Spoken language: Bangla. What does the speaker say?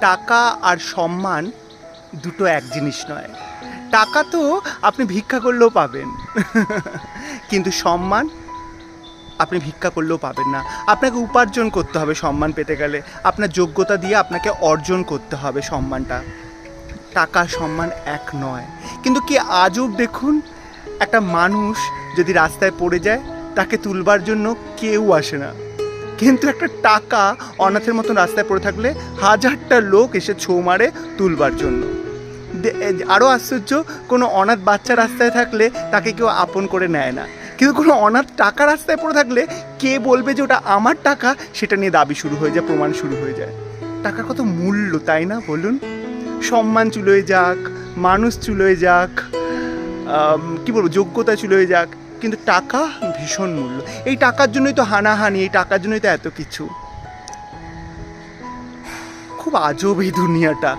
টাকা আর সম্মান দুটো এক জিনিস নয়। টাকা তো আপনি ভিক্ষা করলেও পাবেন। কিন্তু সম্মান আপনি ভিক্ষা করলেও পাবেন না। আপনাকে উপার্জন করতে হবে সম্মান পেতে গেলে। আপনার যোগ্যতা দিয়ে আপনাকে অর্জন করতে হবে সম্মানটা। টাকা সম্মান এক নয়। কিন্তু কি আজব দেখুন একটা মানুষ যদি রাস্তায় পড়ে যায়, তাকে তুলবার জন্য কেউ আসে না। কিন্তু একটা টাকা অনাথের মতন রাস্তায় পড়ে থাকলে হাজারটা লোক এসে ছৌ মারে তুলবার জন্য। আরও আশ্চর্য, কোনো অনাথ বাচ্চা রাস্তায় থাকলে তাকে কেউ আপন করে নেয় না। কিন্তু কোনো অনাথ টাকা রাস্তায় পড়ে থাকলে কে বলবে যে ওটা আমার টাকা? সেটা নিয়ে দাবি শুরু হয়ে যায়, প্রমাণ শুরু হয়ে যায়। টাকার কত মূল্য, তাই না? বলুন। সম্মান চুলোয় যাক, মানুষ চুলোয় যাক কি বলব, যোগ্যতা চুলোয় যাক কিন্তু টাকা ভীষণ মূল্য। এই টাকার জন্যই তো হানাহানি, এই টাকার জন্যই তো এত কিছু। খুব আজব এই দুনিয়াটা।